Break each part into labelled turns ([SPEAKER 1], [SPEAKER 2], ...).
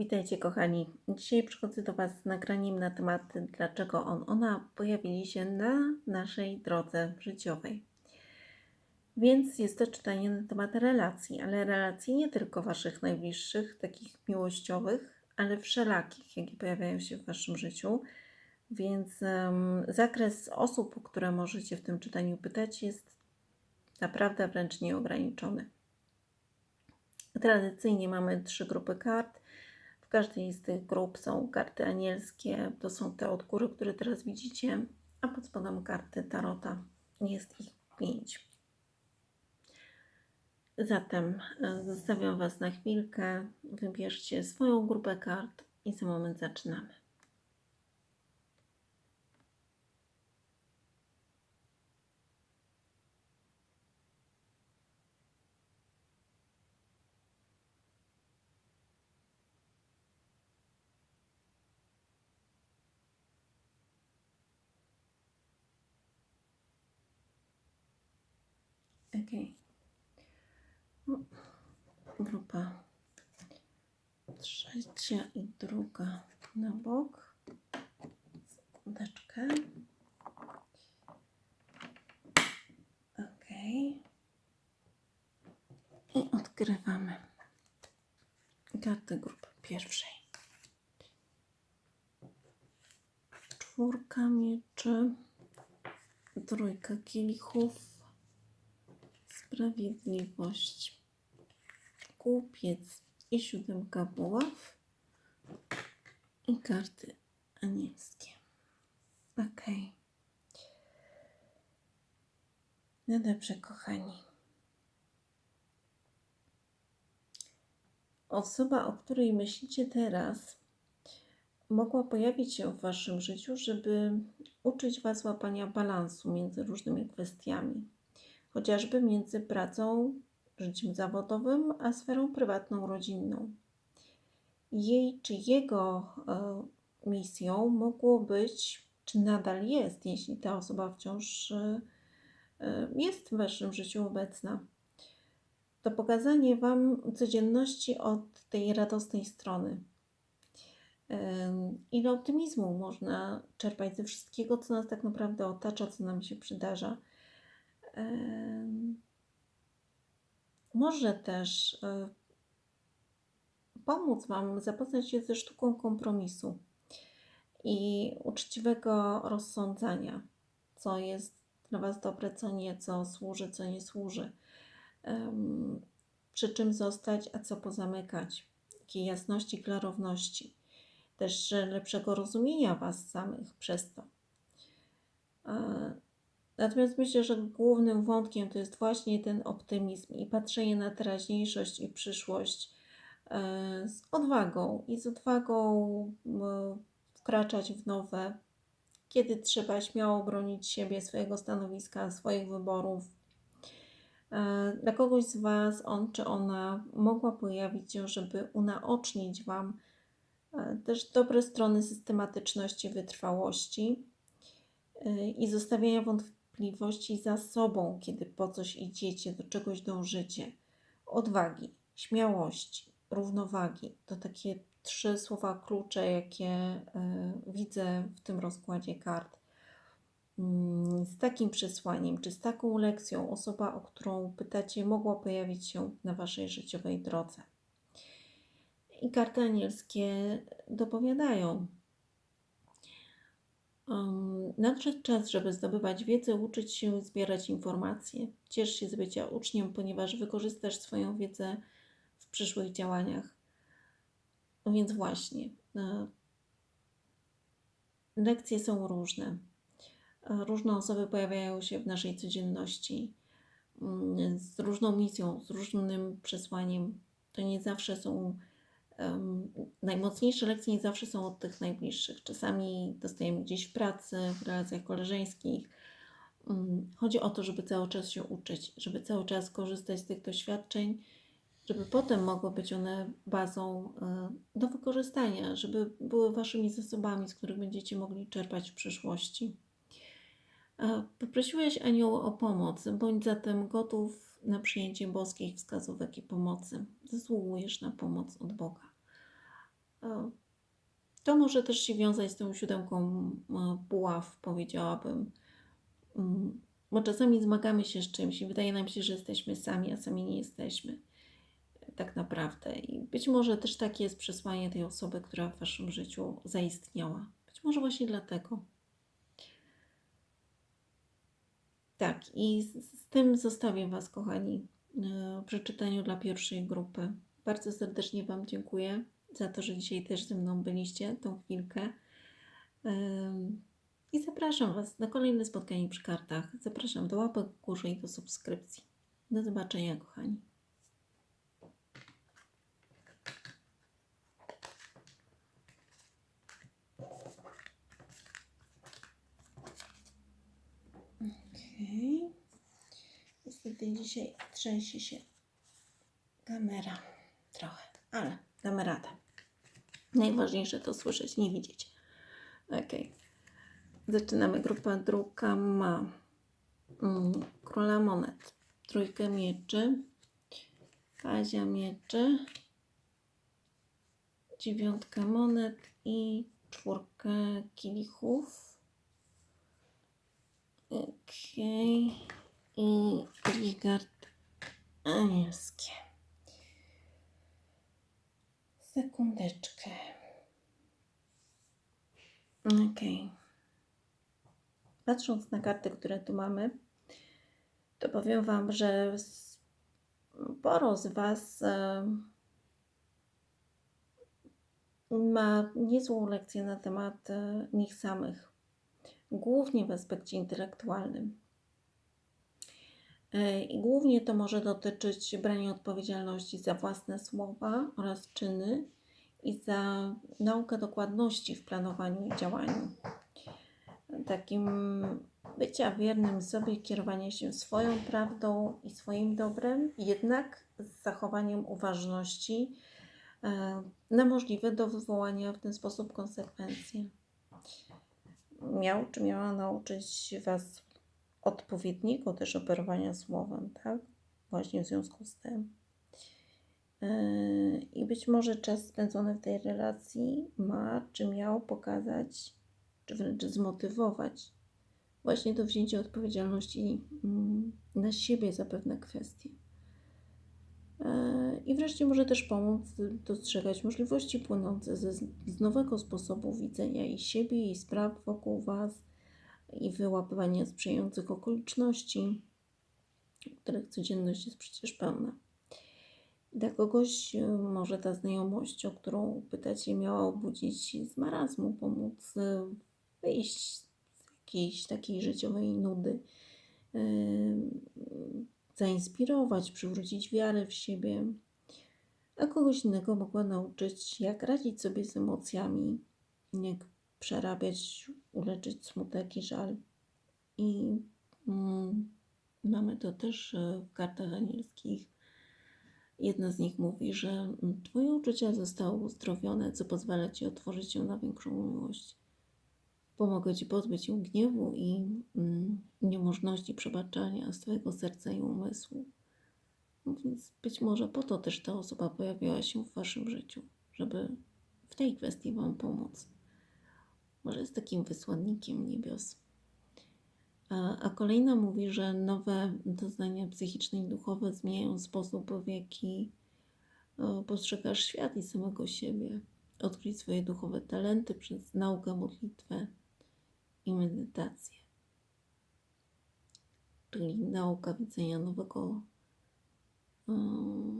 [SPEAKER 1] Witajcie kochani. Dzisiaj przychodzę do Was z nagraniem na temat dlaczego on, ona pojawili się na naszej drodze życiowej. Więc jest to czytanie na temat relacji, ale relacji nie tylko Waszych najbliższych, takich miłościowych, ale wszelakich, jakie pojawiają się w Waszym życiu. Więc um, zakres osób, o które możecie w tym czytaniu pytać, jest naprawdę wręcz nieograniczony. Tradycyjnie mamy trzy grupy kart. Każdej z tych grup są karty anielskie, to są te od góry, które teraz widzicie, a pod spodem karty tarota. Jest ich pięć. Zatem e, zostawiam Was na chwilkę. Wybierzcie swoją grupę kart i za moment zaczynamy. Okej. No, Grupa trzecia i druga na bok. Sekundeczkę. Okej. I odgrywamy kartę grupy pierwszej. Czwórka mieczy, trójka kielichów, sprawiedliwość, kupiec i siódemka buław i karty anielskie. Ok. No dobrze, kochani. Osoba, o której myślicie teraz, mogła pojawić się w Waszym życiu, żeby uczyć Was łapania balansu między różnymi kwestiami chociażby między pracą, życiem zawodowym, a sferą prywatną, rodzinną. Jej czy jego e, misją mogło być, czy nadal jest, jeśli ta osoba wciąż e, jest w Waszym życiu obecna, to pokazanie Wam codzienności od tej radosnej strony. Ile optymizmu można czerpać ze wszystkiego, co nas tak naprawdę otacza, co nam się przydarza może też e, pomóc Wam zapoznać się ze sztuką kompromisu i uczciwego rozsądzania, co jest dla Was dobre, co nie, co służy, co nie służy, przy czym zostać, a co pozamykać, jakiej jasności, klarowności, też lepszego rozumienia Was samych przez to. E, Natomiast myślę, że głównym wątkiem to jest właśnie ten optymizm i patrzenie na teraźniejszość i przyszłość e, z odwagą i z odwagą wkraczać w nowe, kiedy trzeba śmiało bronić siebie, swojego stanowiska, swoich wyborów. E, dla kogoś z Was on czy ona mogła pojawić się, żeby unaocznić Wam e, też dobre strony systematyczności, wytrwałości i zostawiania wątpliwości wątpliwości za sobą, kiedy po coś idziecie, do czegoś dążycie. Odwagi, śmiałości, równowagi to takie trzy słowa klucze, jakie y, widzę w tym rozkładzie kart. Mm, z takim przesłaniem, czy z taką lekcją osoba, o którą pytacie, mogła pojawić się na Waszej życiowej drodze. I karty anielskie dopowiadają, nadszedł czas, żeby zdobywać wiedzę, uczyć się zbierać informacje. Ciesz się z bycia uczniem, ponieważ wykorzystasz swoją wiedzę w przyszłych działaniach. No więc właśnie, e, lekcje są różne. E, różne osoby pojawiają się w naszej codzienności mm, z różną misją, z różnym przesłaniem. To nie zawsze są najmocniejsze lekcje nie zawsze są od tych najbliższych. Czasami dostajemy gdzieś w pracy, w relacjach koleżeńskich. Um, chodzi o to, żeby cały czas się uczyć, żeby cały czas korzystać z tych doświadczeń, żeby potem mogły być one bazą y, do wykorzystania, żeby były waszymi zasobami, z których będziecie mogli czerpać w przyszłości. Poprosiłeś anioła o pomoc, bądź zatem gotów na przyjęcie boskich wskazówek i pomocy. Zasługujesz na pomoc od Boga. E, To może też się wiązać z tą siódemką e, buław, powiedziałabym. Mm, Bo czasami zmagamy się z czymś i wydaje nam się, że jesteśmy sami, a sami nie jesteśmy. Tak naprawdę. I być może też takie jest przesłanie tej osoby, która w waszym życiu zaistniała. Być może właśnie dlatego. Tak, i z, z tym zostawię Was, kochani, e, przy czytaniu dla pierwszej grupy. Bardzo serdecznie Wam dziękuję za to, że dzisiaj też ze mną byliście tą chwilkę. I zapraszam Was na kolejne spotkanie przy kartach. Zapraszam do łapek w górze i do subskrypcji. Do zobaczenia, kochani. Okej. Niestety dzisiaj trzęsie się kamera trochę, ale damy radę. Najważniejsze to słyszeć, nie widzieć. Okej. Zaczynamy. Grupa druga ma mm, króla monet, trójkę mieczy, pazia mieczy, dziewiątkę monet i czwórkę kielichów. Okej. I karty anielskie. Sekundeczkę. Okej. Patrząc na karty, które tu mamy, to powiem Wam, że sporo z Was ma niezłą lekcję na temat e, nich samych, głównie w aspekcie intelektualnym. E, I głównie to może dotyczyć brania odpowiedzialności za własne słowa oraz czyny i za naukę dokładności w planowaniu i działaniu. Takim bycia wiernym sobie, kierowania się swoją prawdą i swoim dobrem, jednak z zachowaniem uważności e, na możliwe do wywołania w ten sposób konsekwencje. Miał czy miała nauczyć Was odpowiedniego też operowania słowem, tak? Właśnie w związku z tym. Yy, I być może czas spędzony w tej relacji ma czy miał pokazać, czy wręcz zmotywować właśnie do wzięcia odpowiedzialności mm, na siebie za pewne kwestie. Yy, I wreszcie może też pomóc dostrzegać możliwości płynące ze, z nowego sposobu widzenia i siebie, i spraw wokół Was, i wyłapywania sprzyjających okoliczności, których codzienność jest przecież pełna. Dla kogoś y, może ta znajomość, o którą pytacie, miała obudzić z marazmu, pomóc y, wyjść z jakiejś takiej życiowej nudy, y, zainspirować, przywrócić wiarę w siebie, a kogoś innego mogła nauczyć, jak radzić sobie z emocjami, jak przerabiać, uleczyć smutek i żal. I mm, mamy to też w kartach anielskich. Jedna z nich mówi, że mm, Twoje uczucia zostały uzdrowione, co pozwala Ci otworzyć się na większą miłość. Pomogę Ci pozbyć się gniewu i mm, niemożności przebaczania z Twojego serca i umysłu. Więc być może po to też ta osoba pojawiła się w Waszym życiu, żeby w tej kwestii Wam pomóc. Może jest takim wysłannikiem niebios. A, kolejna mówi, że nowe doznania psychiczne i duchowe zmieniają sposób, w jaki postrzegasz świat i samego siebie. Odkryć swoje duchowe talenty przez naukę, modlitwę i medytację. Czyli nauka widzenia nowego um,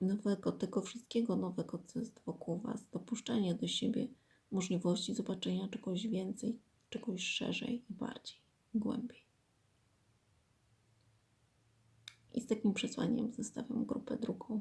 [SPEAKER 1] nowego, tego wszystkiego nowego, co jest wokół Was, dopuszczenie do siebie możliwości zobaczenia czegoś więcej, czegoś szerzej i bardziej, głębiej. I z takim przesłaniem zostawiam grupę drugą.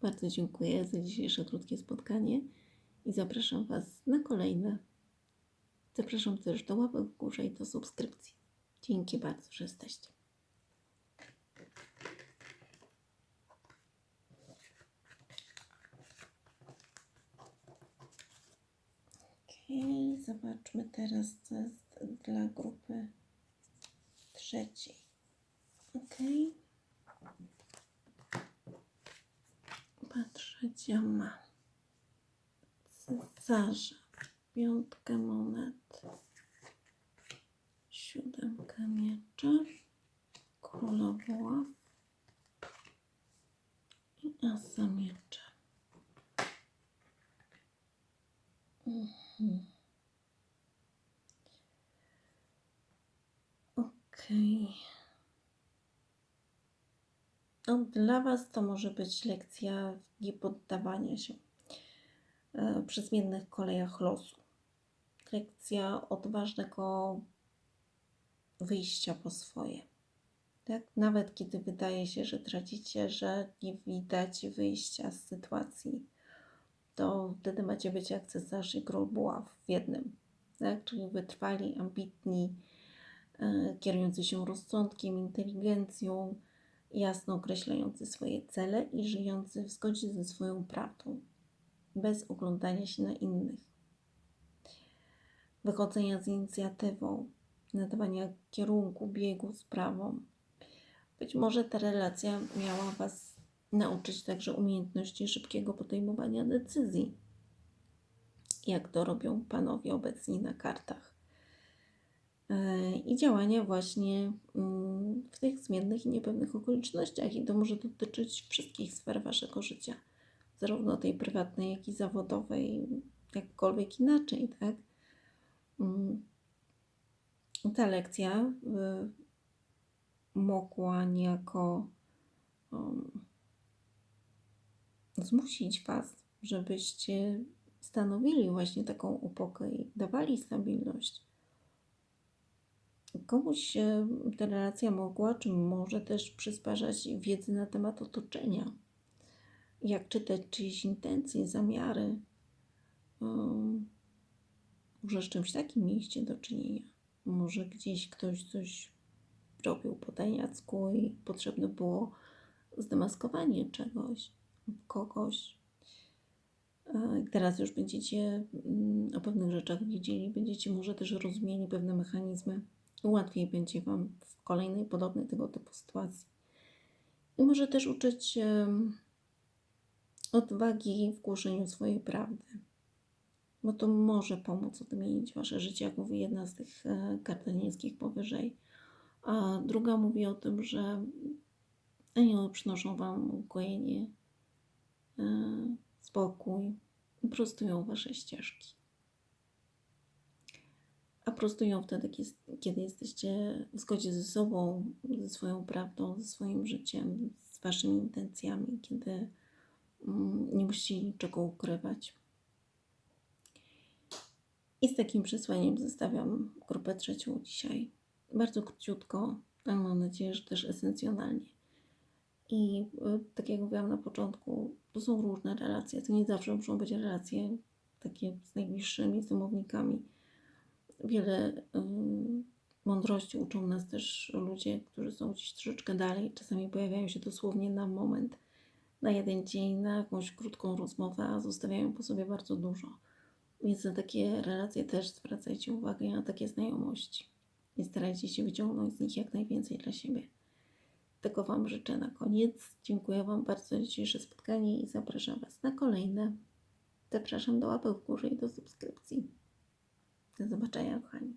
[SPEAKER 1] Bardzo dziękuję za dzisiejsze krótkie spotkanie i zapraszam Was na kolejne. Zapraszam też do łapek w górze i do subskrypcji. Dzięki bardzo, że jesteście. Zobaczmy teraz, co jest dla grupy trzeciej. Okej. Grupa trzecia ma cesarza, piątkę monet, siódemkę miecza, króla buław i asa miecza. Okej. No, dla Was to może być lekcja niepoddawania się e, przy zmiennych kolejach losu. Lekcja odważnego wyjścia po swoje. Tak? Nawet kiedy wydaje się, że tracicie, że nie widać wyjścia z sytuacji, to wtedy macie być jak cesarz i król buław w jednym. Tak? Czyli wytrwali, ambitni, e, kierujący się rozsądkiem, inteligencją, jasno określający swoje cele i żyjący w zgodzie ze swoją prawdą, bez oglądania się na innych. Wychodzenia z inicjatywą, nadawania kierunku, biegu sprawom. Być może ta relacja miała Was nauczyć także umiejętności szybkiego podejmowania decyzji, jak to robią panowie obecni na kartach. E, I działania właśnie mm, w tych zmiennych i niepewnych okolicznościach, i to może dotyczyć wszystkich sfer Waszego życia, zarówno tej prywatnej, jak i zawodowej, jakkolwiek inaczej, tak? Mm, ta lekcja y, mogła niejako um, zmusić Was, żebyście stanowili właśnie taką upokę i dawali stabilność. Komuś ta relacja mogła, czy może też przysparzać wiedzy na temat otoczenia. Jak czytać czyjeś intencje, zamiary. Może z czymś takim mieliście do czynienia. Może gdzieś ktoś coś robił po tajniacku i potrzebne było zdemaskowanie czegoś, kogoś. Teraz już będziecie mm, o pewnych rzeczach wiedzieli, będziecie może też rozumieli pewne mechanizmy. Łatwiej będzie Wam w kolejnej podobnej tego typu sytuacji. I może też uczyć odwagi w głoszeniu swojej prawdy, bo to może pomóc odmienić Wasze życie, jak mówi jedna z tych e, kart anielskich powyżej. A druga mówi o tym, że anioły przynoszą Wam ukojenie, e, spokój i prostują Wasze ścieżki. A prostują wtedy, kiedy jesteście w zgodzie ze sobą, ze swoją prawdą, ze swoim życiem, z Waszymi intencjami, kiedy mm, nie musicie niczego ukrywać. I z takim przesłaniem zostawiam grupę trzecią dzisiaj. Bardzo króciutko, ale mam nadzieję, że też esencjonalnie. I y, tak jak mówiłam na początku, to są różne relacje. To nie zawsze muszą być relacje takie z najbliższymi, z domownikami. Wiele y, mądrości uczą nas też ludzie, którzy są gdzieś troszeczkę dalej. Czasami pojawiają się dosłownie na moment, na jeden dzień, na jakąś krótką rozmowę, a zostawiają po sobie bardzo dużo. Więc na takie relacje też zwracajcie uwagę, na takie znajomości. I starajcie się wyciągnąć z nich jak najwięcej dla siebie. Tego Wam życzę na koniec. Dziękuję Wam bardzo za dzisiejsze spotkanie i zapraszam Was na kolejne. Zapraszam do łapek w górze i do subskrypcji. Do zobaczenia, kochani.